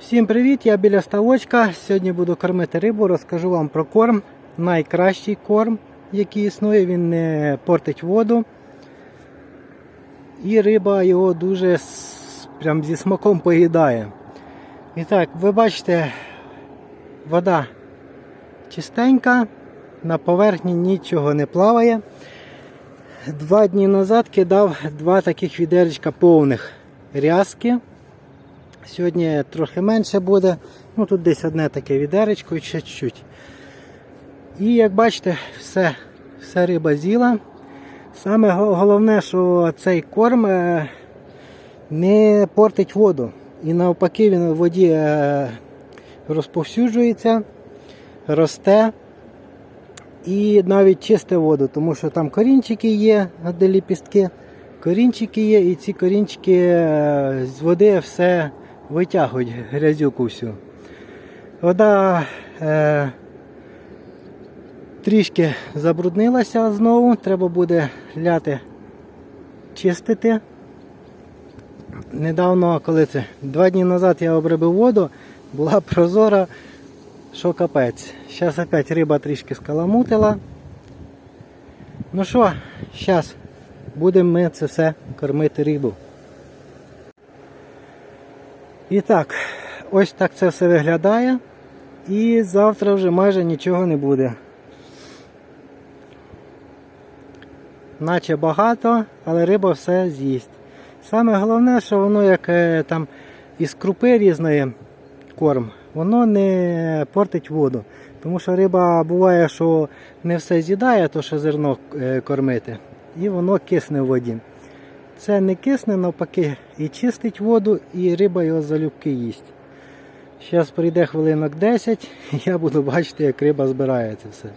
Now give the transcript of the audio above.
Всім привіт! Я біля ставочка. Сьогодні буду кормити рибу, розкажу вам про корм. Найкращий корм, який існує, він не портить воду. І риба його дуже прям зі смаком поїдає. І так, ви бачите, вода чистенька, на поверхні нічого не плаває. Два дні назад кидав два таких відеречка повних рязки. Сьогодні трохи менше буде. Ну тут десь одне таке відеречко і ще чуть-чуть. І як бачите, все, все риба з'їла. Саме головне, що цей корм е, не портить воду. І навпаки, він у воді е, розповсюджується, росте і навіть чисте воду, тому що там корінчики є, де ліпістки, корінчики є, і ці корінчики е, з води все витягують грязюку всю. Вода е, трішки забруднилася знову, треба буде ляти чистити. Недавно, коли це, два дні назад я обробив воду, була прозора, що капець. Зараз опять риба трішки скаламутила. Ну що, зараз будемо ми це все кормити рибу. І так, ось так це все виглядає. І завтра вже майже нічого не буде. Наче багато, але риба все з'їсть. Саме головне, що воно як е, там із крупи різної корм, воно не портить воду. Тому що риба буває, що не все з'їдає, то що зерно е, кормити, і воно кисне в воді. Це не кисне, навпаки, і чистить воду, і риба його залюбки їсть. Зараз прийде хвилинок 10, і я буду бачити, як риба збирається все.